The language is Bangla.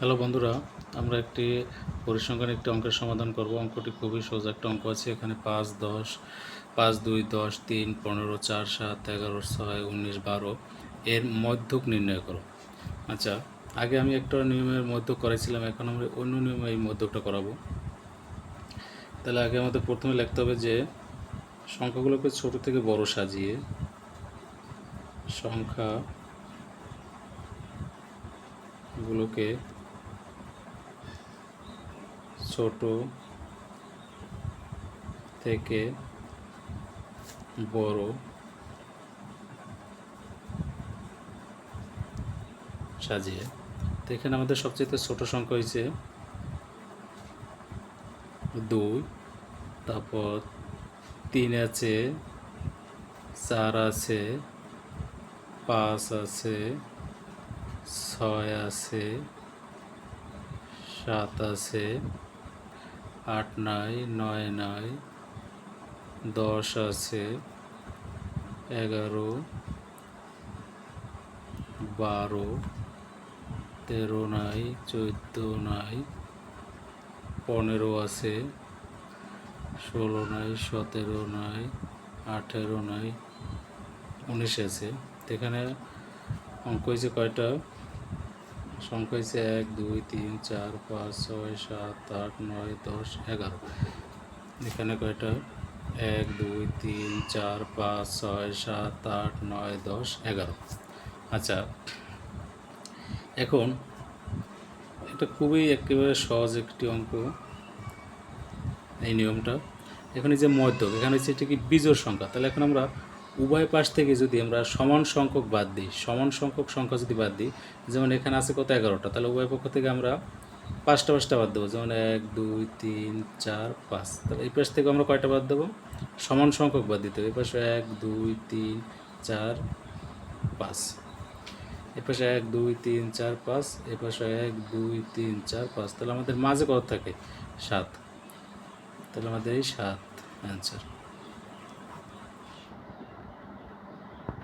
হ্যালো বন্ধুরা, আমরা একটি পরিসংখ্যান একটি অঙ্কের সমাধান করব। অঙ্কটি খুবই সোজা একটা অঙ্ক আছে। এখানে পাঁচ, দশ, পাঁচ, দুই, দশ, তিন, পনেরো, চার, সাত, এগারো, ছয়, উনিশ, বারো এর মধ্যক নির্ণয় করো। আচ্ছা আগে আমি একটা নিয়মের মধ্যক করেছিলাম, এখন আমরা অন্য নিয়মে এই মধ্যকটা করাবো। তাহলে আগে আমাদের প্রথমে লিখতে হবে যে সংখ্যাগুলোকে ছোট থেকে বড় সাজিয়ে সংখ্যা গুলোকে ছোট থেকে বড় সাজিয়ে। তো এখানে আমাদের সবচেয়ে ছোট সংখ্যা হয়েছে দুই, তারপর তিন আছে, চার আছে, পাঁচ আছে, ছয় আছে, সাত আছে আট নাই, নয় নাই, দশ আছে, এগারো, বারো, তেরো নাই, চোদ্দ নাই, পনেরো আছে, ষোলো নাই, সতেরো নাই, আঠেরো নাই, উনিশ আছে। এখানে অঙ্ক হয়েছে কয়টা? সংখ্যা হয়েছে এক, দুই, তিন, চার, পাঁচ, ছয়, সাত, আট, নয়, দশ, এগারো। এখানে কয়টা? এক, দুই, তিন, চার, পাঁচ, ছয়, সাত, আট, নয়, দশ, এগারো। আচ্ছা এখন এটা খুবই একেবারে সহজ একটি অঙ্ক, এই নিয়মটা। এখানে যে মধ্যক, এখানে হচ্ছে এটা কি বীজোর সংখ্যা। তাহলে এখন আমরা উভয় পাশ থেকে যদি আমরা সমান সংখ্যক বাদ দিই, সমান সংখ্যক সংখ্যা যদি বাদ দিই, যেমন এখানে আছে কত এগারোটা, তাহলে উভয় পক্ষ থেকে আমরা পাঁচটা পাঁচটা বাদ দেবো, যেমন এক, দুই, তিন, চার, পাঁচ। তাহলে এই পাশ থেকে আমরা কয়টা বাদ দেবো? সমান সংখ্যক বাদ দিতে হবে। এই পাশে এক, দুই, তিন, চার, পাঁচ। এ পাশে এক, দুই, তিন, চার, পাঁচ। এ পাশে এক, দুই, তিন, চার, পাঁচ। তাহলে আমাদের মাঝে কত থাকে? সাত। তাহলে আমাদের এই সাত অ্যান্সার